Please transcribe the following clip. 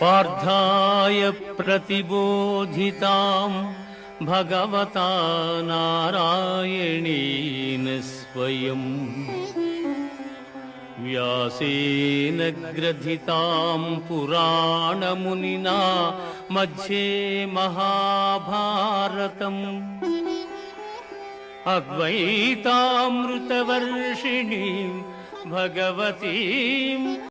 पार्थाय प्रतिबोधिताम् भगवता नारायणेन स्वयम् व्यासेन ग्रथिताम् पुराणमुनिना मध्ये महाभारतम्। अद्वैतामृतवर्षिणीम् भगवतीम्